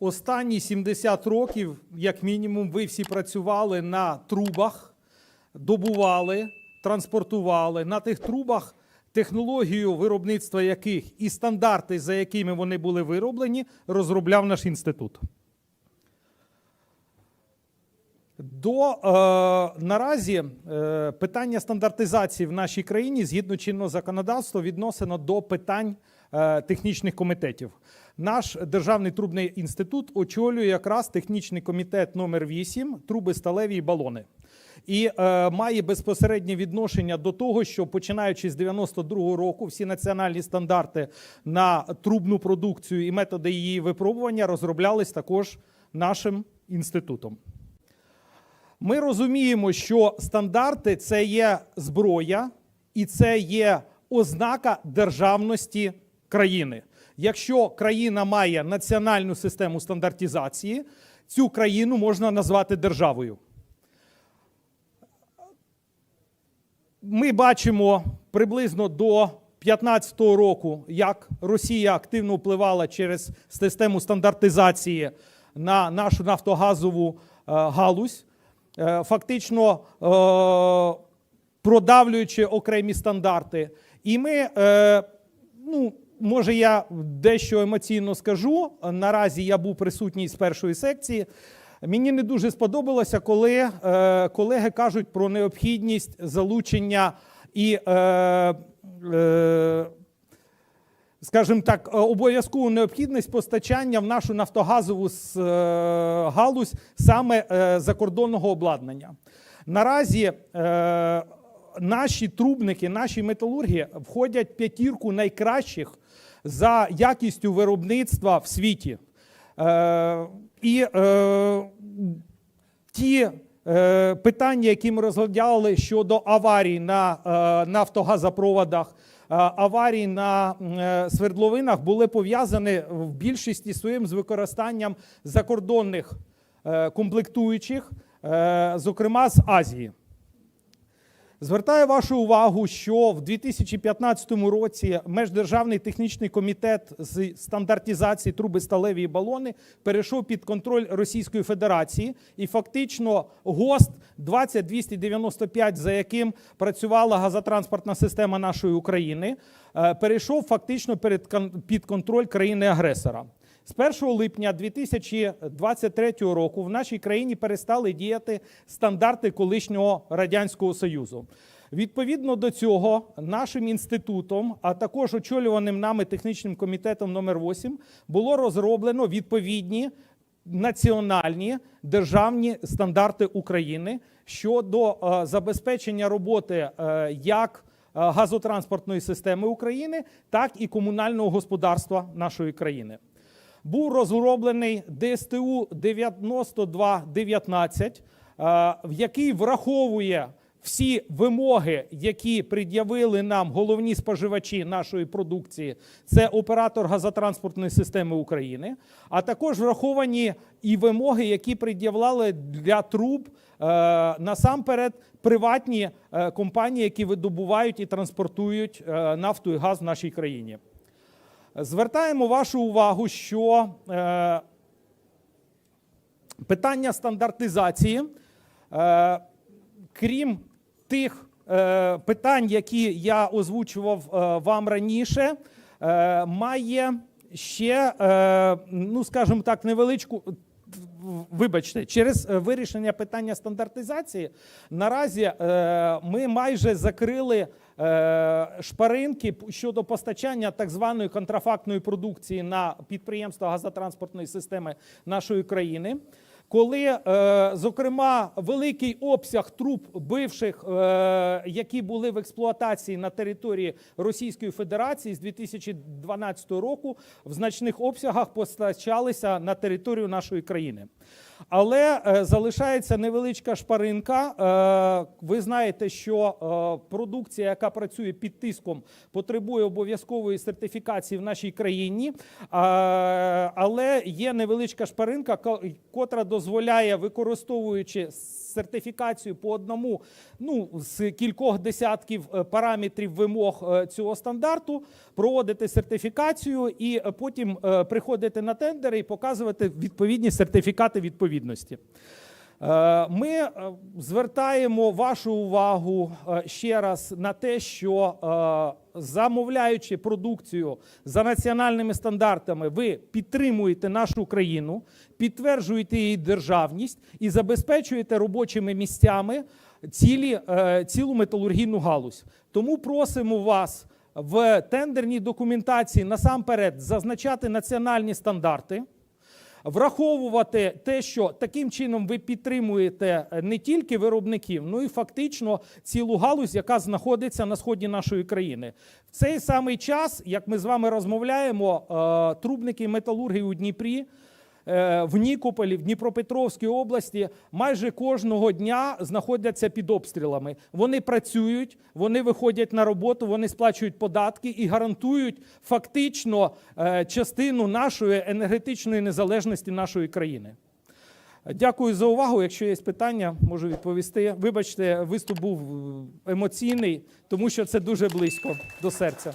Останні 70 років, як мінімум, ви всі працювали на трубах, добували, транспортували на тих трубах, технологію виробництва яких і стандарти, за якими вони були вироблені, розробляв наш інститут. До е, наразі е, питання стандартизації в нашій країні згідно чинного законодавства відносено до питань е, технічних комітетів. Наш державний трубний інститут очолює якраз технічний комітет номер 8 труби сталеві і балони. І е, має безпосереднє відношення до того, що починаючи з 92-го року всі національні стандарти на трубну продукцію і методи її випробування розроблялись також нашим інститутом. Ми розуміємо, що стандарти це є зброя і це є ознака державності країни. Якщо країна має національну систему стандартизації, цю країну можна назвати державою. Ми бачимо приблизно до 2015 року, як Росія активно впливала через систему стандартизації на нашу нафтогазову е, галузь, фактично е, продавлюючи окремі стандарти. І ми, е, ну, може, я дещо емоційно скажу. Наразі я був присутній з першої секції. Мені не дуже сподобалося, коли е, колеги кажуть про необхідність залучення і, е, е, скажімо так, е, обов'язкову необхідність постачання в нашу нафтогазову е, галузь саме е, закордонного обладнання. Наразі наші трубники, наші металурги входять в п'ятірку найкращих за якістю виробництва в світі. І ті питання, які ми розглядали щодо аварій на е, нафтогазопроводах, е, аварій на е, свердловинах, були пов'язані в більшості своїм з використанням закордонних е, комплектуючих, е, зокрема з Азії. Звертаю вашу увагу, що в 2015 році Междержавний технічний комітет з стандартизації труби сталеві і балони перейшов під контроль Російської Федерації, і фактично ГОСТ 20295, за яким працювала газотранспортна система нашої України, е, перейшов фактично під контроль країни-агресора. З 1 липня 2023 року в нашій країні перестали діяти стандарти колишнього радянського союзу. Відповідно до цього, нашим інститутом, а також очолюваним нами технічним комітетом номер 8 було розроблено відповідні національні державні стандарти України щодо е, забезпечення роботи е, як е, газотранспортної системи України, так і комунального господарства нашої країни був розроблений ДСТУ 9219, е, в який враховує всі вимоги, які пред'явили нам головні споживачі нашої продукції, це оператор газотранспортної системи України, а також враховані і вимоги, які пред'являли для труб е, насамперед приватні е, компанії, які видобувають і транспортують нафту і газ в нашій країні. Звертаємо вашу увагу, що е, питання стандартизації, е, крім тих е, питань, які я озвучував е, вам раніше, е, має ще, е, ну скажімо так, невеличку. Вибачте, через вирішення питання стандартизації наразі е, ми майже закрили шпаринки щодо постачання так званої контрафактної продукції на підприємства газотранспортної системи нашої країни. Коли, е, зокрема, великий обсяг труб бивших, е, які були в експлуатації на території Російської Федерації з 2012 року, в значних обсягах постачалися на територію нашої країни. Але е, залишається невеличка шпаринка. Е, ви знаєте, що е, продукція, яка працює під тиском, потребує обов'язкової сертифікації в нашій країні. Але є невеличка шпаринка, котра дозволяє, використовуючи сертифікацію по одному ну, з кількох десятків параметрів вимог цього стандарту, проводити сертифікацію і потім приходити на тендери і показувати відповідні сертифікати відповідності. Е, Ми е, звертаємо вашу увагу е, ще раз на те, що замовляючи продукцію за національними стандартами, ви підтримуєте нашу країну, підтверджуєте її державність і забезпечуєте робочими місцями цілі, цілу металургійну галузь. Тому просимо вас в тендерній документації насамперед зазначати національні стандарти враховувати те, що таким чином ви підтримуєте е, не тільки виробників, ну і фактично цілу галузь, яка знаходиться на сході нашої країни. В цей самий час, як ми з вами розмовляємо, е, трубники металурги у Дніпрі. Е, В Нікополі, в Дніпропетровській області майже кожного дня знаходяться під обстрілами. Вони працюють, вони виходять на роботу, вони сплачують податки і гарантують фактично е, частину нашої енергетичної незалежності нашої країни. Дякую за увагу. Якщо є питання, можу відповісти. Вибачте, виступ був е, емоційний, тому що це дуже близько до серця.